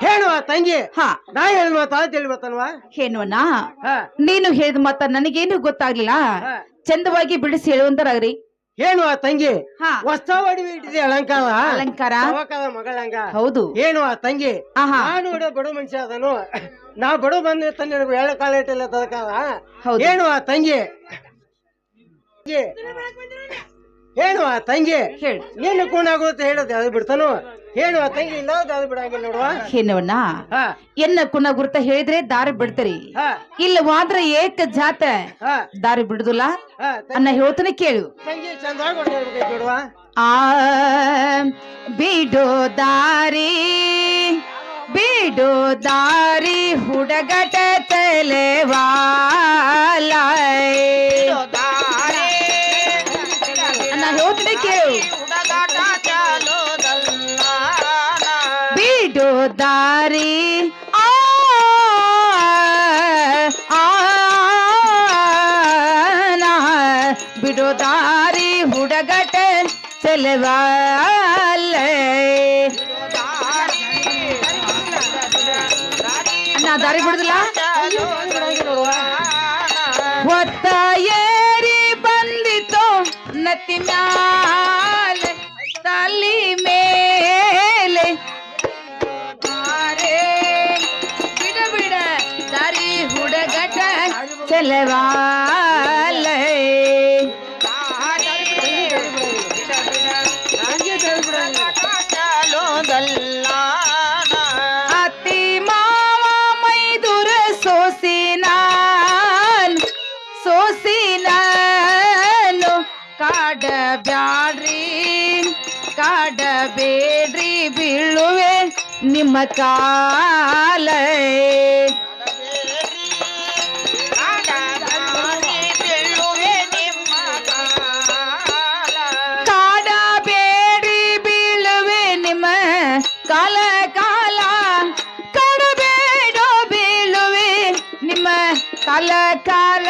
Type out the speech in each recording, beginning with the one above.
ಹೇಳುವ ತಂಗಿ. ಹಾ. ನಾ ಹೇಳಿದ ಮಾತಾ ಹಾ. ನೀನು ಹೇಳಿದ ಮಾತ ನನಗೇನು ಗೊತ್ತಾಗ್ಲಿಲ್ಲ. ಚಂದವಾಗಿ ಬಿಡಿಸಿ ಹೇಳುವಂತರಾಗ್ರಿ ಹೇಳುವ ತಂಗಿ. ಹಾ. ವಸ್ತಾವಡಿ ಇಟ್ಟಿದೆ ಅಲಂಕಾರ? ಅಲಂಕಾರ? ಮಗಳಂಗ ಹೌದು. ಹೇಳುವ ತಂಗಿ. ಆಹಾ. ನಾನು ನೋಡ ಬಡು ಮನುಷ್ಯ ಅದನು ನಾ ಬಡು ಬಂದ ತಂದೆ ಎಳೆ ಕಾಲ ಇಟ್ಟಿಲ್ಲ ತದಕಾಲ ಹೌದು. ಹೇಳುವ ತಂಗಿ. ತಂಗಿ. ಹೇಳುವ ತಂಗಿ. ನೀನು ನೀನು ಕೂಣಾಗುತ್ತೆ ಹೇಳೋದು ಅದು ಬಿಡ್ತಾನು? ಹೇಳುವ ತಂಗಿ ಇಲ್ಲ ದಾರಿ ಬಿಡಂಗಿಲ್ಲ ನೋಡುವ. ಎನ್ನ ಕುನ ಗುರುತ ಹೇಳಿದ್ರೆ ದಾರಿ ಬಿಡ್ತರಿ. ಇಲ್ಲವಾದ್ರ ಏಕ ಜಾತ ದಾರಿ ಬಿಡುದಿಲ್ಲ. ಅನ್ನ ಹೇಳ್ತಾನೆ ಕೇಳು. ತಂಗಿ ನೋಡುವ. ಆ ಬಿಡೋ ದಾರಿ ಬಿಡೋ ದಾರಿ ಹುಡುಗಟ ತಲೆವಾಲ ದಾರಿ ಆ ಬಿಡೋ ದಾರಿ ಹುಡುಗಟ ಚೆಲವಾಲ ನಾ ದಾರಿ ಬಿಡುದಿಲ್ಲ ಹೊತ್ತ ಏರಿ ಬಂದಿತು ನತಿ ಮ್ಯಾಲೆ ಚೆಲವಾಲ ಅತಿ ಮಾವ ಮೈದುರ ಸೋಸಿನಾನ್ ಸೋಸಿನಾನು ಕಾಡ ಬ್ಯಾಡ್ರಿ ಕಾಡ ಬೇಡ್ರಿ ಬೀಳುವೆ ನಿಮ್ಮ ಕಾಲ ಕಾಲ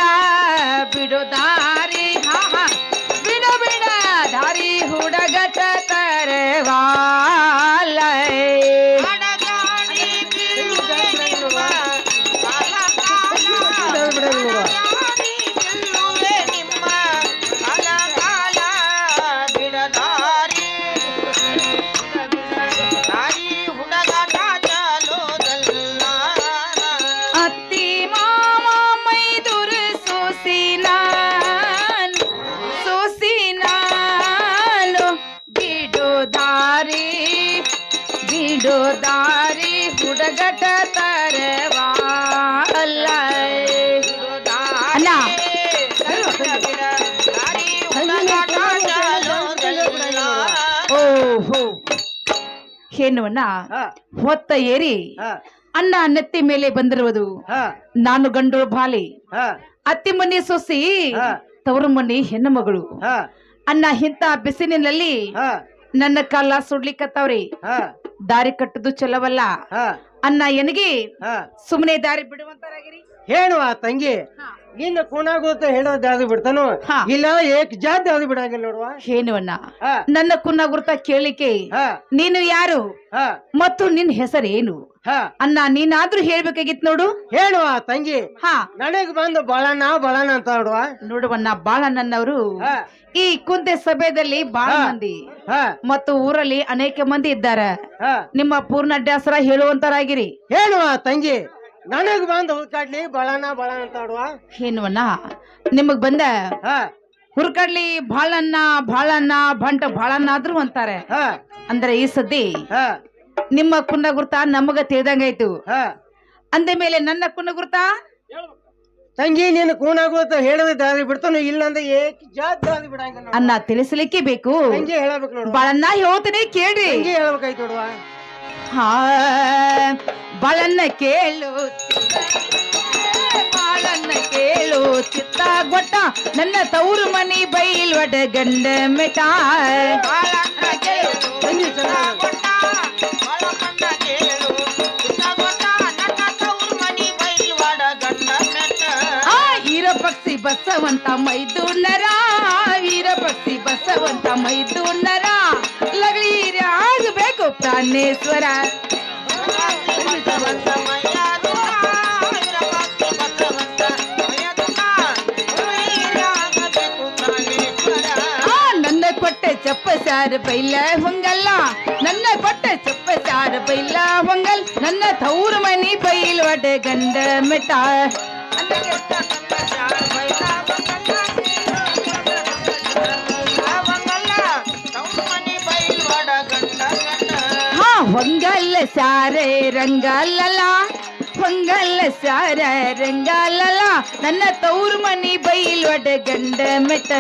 ಹೇನುವನ್ನ ಹಾ. ಹೊತ್ತ ಏರಿ ಅನ್ನ ನೆತ್ತಿ ಮೇಲೆ ಬಂದಿರುವುದು. ನಾನು ಗಂಡು ಬಾಲಿ. ಅತ್ತಿ ಮನೆ ಸೊಸಿ. ತವರು ಮನೆ ಹೆಣ್ಣು ಮಗಳು. ಅನ್ನ ಇಂತ ಬಿಸಿಲಿನಲ್ಲಿ ನನ್ನ ಕಾಲ ಸುಡ್ಲಿಕ್ಕತ್ತವ್ರಿ ದಾರಿ ಕಟ್ಟದು ಚಲವಲ್ಲ. ಅನ್ನ ಎನಗಿ ಸುಮ್ಮನೆ ದಾರಿ ಬಿಡುವಂತರಾಗಿರಿ. ಹೇಳುವ ತಂಗಿ. ನಿನ್ನ ಕುಣಾಗುತ್ತ ಹೇಳೋದು ಯಾವ್ದು ಬಿಡ್ತಾನು? ಹಾ. ಇಲ್ಲ ಏಕ್ ಜಾತಿ ಯಾವ್ದು ಬಿಡಂಗಿಲ್ಲ ನೋಡುವ? ಹೇನುವಣ್ಣ ಹಾ. ನನ್ನ ಕುನ್ನ ಗುರ್ತ ಕೇಳಿಕೆ ಹಾ. ನೀನು ಯಾರು? ಹಾ. ಮತ್ತು ನಿನ್ ಹೆಸರೇನು ಹಾ. ಅನ್ನ ನೀನಾದ್ರೂ ಹೇಳ್ಬೇಕಾಗಿತ್ ನೋಡು. ಹೇಳುವ ತಂಗಿ. ಹಾ. ನನಗ್ ಬಂದು ಬಾಳಣ್ಣ ಬಾಳಣ್ಣ ಅಂತ ನೋಡುವ? ನೋಡುವಣ್ಣ ಬಾಳ ನನ್ನವರು ಹಾ. ಈ ಕುಂತೆ ಸಭೆಯಲ್ಲಿ ಬಾಳ ಹಾ. ಮಂದಿ. ಹಾ. ಮತ್ತು ಊರಲ್ಲಿ ಅನೇಕ ಮಂದಿ ಇದ್ದಾರೆ. ಹಾ. ನಿಮ್ಮ ಪೂರ್ಣ ಡ್ಯಾಸರ ಹೇಳುವಂತರಾಗಿರಿ ಹೇಳುವ ತಂಗಿ. ನನಗ್ ಬಂದ್ ಹುಡ್ಕಾಡ್ಲಿ ಬಳನ ಬಳನ ಅಂತ ಏನ್ವಣ್ಣ ನಿಮಗ್ ಬಂದ? ಹಾ. ಹುರ್ಕಡ್ಲಿ ಬಾಳನ್ನ ಬಾಳನ್ನ ಬಂಟ ಬಾಳನ್ನ ಆದ್ರೂ ಅಂತಾರೆ. ಹ. ಅಂದ್ರೆ ಈ ಸದ್ದಿ ಹ. ನಿಮ್ಮ ಕುನ್ನ ಗುರ್ತ ನಮಗ ತಿಳಿದಂಗಾಯ್ತು. ಹಾ. ಅಂದ ಮೇಲೆ ನನ್ನ ಕುನ್ನ ಗುರ್ತ ತಂಗಿ ನೀನು ಕೂಣಾಗುತ್ತೆ ಹೇಳಿದ ದಾರಿ ಬಿಡ್ತಾನು ಇಲ್ಲಂದ್ರೆ ಏಕ್ ಜಾತಿ ದಾರಿ ಬಿಡಂಗಿಲ್ಲ ನೋಡುವ. ಅನ್ನ ತಿಳಿಸ್ಲಿಕ್ಕೆ ಬೇಕು. ತಂಗಿ ಹೇಳಬೇಕು ನೋಡು ಬಾಳನ್ನ ಹೇಳ್ತೀನಿ ಕೇಳ್ರಿ. ತಂಗಿ ಹೇಳ್ಬೇಕಾಯ್ತು ನೋಡುವ. ಬಾಳನ್ನ ಕೇಳು. ಬಾಳನ್ನ ಕೇಳು. ಚಿತ್ತ ಗೊಟ್ಟ. ನನ್ನ ತವರು ಮನಿ ಬೈಲ್ ಒಡ ಗಂಡ ಮೆಟ ಪಕ್ಷಿ ಬಸವಂತ ಮೈದುನರ. ವೀರ ಪಕ್ಷಿ ಬಸವಂತ ಮೈದುನರ. ಆ ನನ್ನ ಕೊಟ್ಟೆ ಚಪ್ಪ ಸಾರ ಬೈಲ ಹೊಂಗಲ್ಲ ನನ್ನ ಕೊಟ್ಟೆ ಚಪ್ಪ ಸಾರ ಬೈಲ ಹೊಂಗಲ್ ನನ್ನ ತೌರು ಮನಿ ಬೈಲ್ ಒಡ ಗಂಡ ಮೆಟ ಹಾ ಹೊಂಗಲ್ಲ ಸಾರೆ ರಂಗಲ್ಲಲ್ಲ ಹೊಂಗಲ್ಲ ಸಾರ ರಂಗಲ್ಲಲ್ಲ ನನ್ನ ತೌರು ಮನಿ ಬೈಲ್ ಒಡ ಗಂಡ ಮೆಟ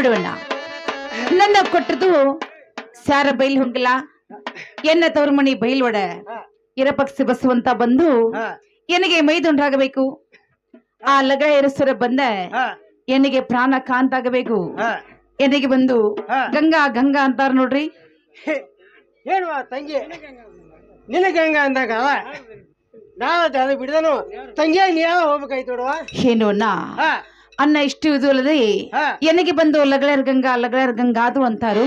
ನೋಡೋಣ ನನ್ನ ಕೊಟ್ಟದ್ದು ಸಾರ ಬೈಲ್ ಹೊಂಗಲ ಎನ್ನ ತವ್ರ ಮನೆ ಬೈಲ್ ಒಡ. ಇರಪಕ್ಷ ಬಸವಂತ ಬಂದು ಎನಗೆ ಮೈದುಂಡಾಗಬೇಕು. ಆ ಲಗ ಎರಸರ ಬಂದ. ಎನಗೆ ಪ್ರಾಣ ಕಾಂತಾಗಬೇಕು. ಎನಗೆ ಬಂದು ಗಂಗಾ ಗಂಗಾ ಅಂತಾರ ನೋಡ್ರಿ. ಹೇಳುವ ತಂಗಿ? ನಿನಗೆ ಗಂಗಾ ಅಂದಾಗ? ನಾವು ಬಿಡದನು. ತಂಗಿ ನೀ ಹೋಗ್ಬೇಕಾಯ್ತು ನೋಡುವ? ಏನು ನಾ ಅನ್ನ ಇಷ್ಟು ಇದು ಅಲ್ಲದೆ. ಎನಗೆ ಬಂದು ಲಗಳರ್ ಗಂಗಾ ಲಗಳರ್ ಗಂಗಾ ಅದು ಅಂತಾರು.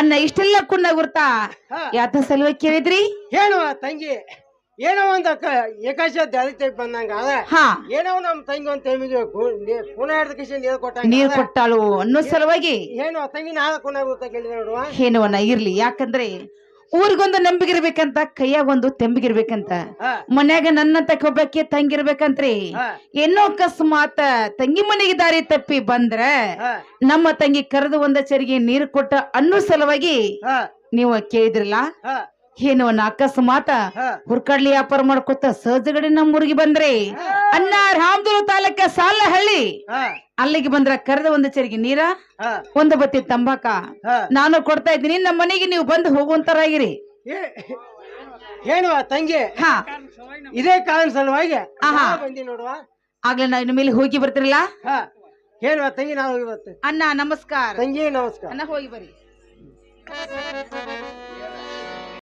ಅನ್ನ ಇಷ್ಟೆಲ್ಲ ಕುಣ್ಣ ಗುರ್ತಾ. ಯಾತ ಸಲುವ ಕೇಳಿದ್ರಿ ಹೇಳುವ ತಂಗಿ ಏನೋ ಒಂದು ಏಕಾಶ ದಲಿತ ಬಂದಂಗ ಅದ ಹಾ ಏನೋ ನಮ್ ತಂಗಿ ಒಂದ್ ಪುನ ಹಿಡ್ದ ಕಿಶನ್ ನೀರು ಕೊಟ್ಟ ನೀರ್. ಕೊಟ್ಟಾಳು ಅನ್ನೋ ಸಲುವಾಗಿ ಏನೋ ತಂಗಿ ನಾಳೆ ಕುಂದ ಗುರ್ತಾ ಕೇಳಿದೆ ಏನೋ ಅಣ್ಣ ಇರ್ಲಿ ಯಾಕಂದ್ರೆ ಊರಿಗೊಂದು ನಂಬಿಗಿರ್ಬೇಕಂತ ಕೈಯಾಗ ಒಂದು ತೆಂಬಿಗಿರ್ಬೇಕಂತ ಮನ್ಯಾಗ ನನ್ನ ಕೊಬ್ಬಕ್ಕೆ ತಂಗಿರ್ಬೇಕಂತ್ರಿ. ಏನೋ ಅಕಸ್ಮಾತ್ ತಂಗಿ ಮನೆಗೆ ದಾರಿ ತಪ್ಪಿ ಬಂದ್ರ ನಮ್ಮ ತಂಗಿ ಕರೆದು ಒಂದ ಚರಿಗೆ ನೀರು ಕೊಟ್ಟ ಅನ್ನೋ ಸಲುವಾಗಿ ನೀವು ಕೇಳಿದ್ರಲ್ಲ? ಏನು ಅನ್ನ ಅಕಸ್ಮಾತ. ಹುರ್ಕಡ್ಲಿ ವ್ಯಾಪಾರ ಮಾಡ್ಕೊತ ಸಹಜಗಡೆ ನಮ್ಮೂರಿಗೆ ಬಂದ್ರಿ ಅನ್ನ ರಾಮದೂರು ತಾಲೂಕ ಸಾಲಹಳ್ಳಿ ಅಲ್ಲಿಗೆ ಬಂದ್ರ ಕರೆದ ಒಂದು ಚರಿಗೆ ನೀರ? ಒಂದು ಬತ್ತಿ ತಂಬಾಕ? ನಾನು ಕೊಡ್ತಾ ಇದ್ದೀನಿ ನಮ್ಮ ಮನೆಗೆ ನೀವು ಬಂದು ಹೋಗುವಂತರಾಗಿರಿ. ಏನು ಹೇಳುವ ತಂಗಿ? ಹಾ. ಇದೇ ಕಾರಣ ಸಲುವಾಗಿ? ಬಂದಿ ನೋಡುವ? ಆಗ್ಲೇ ನಾವು ಇನ್ನು ಮೇಲೆ ಹೋಗಿ ಬರ್ತಿರಲ್ಲ? ಹೇಳುವ ತಂಗಿ ನಾವು ಅಣ್ಣ ನಮಸ್ಕಾರ. ತಂಗಿ ನಮಸ್ಕಾರ. ಅಣ್ಣ ಹೋಗಿ ಬರ್ರಿ.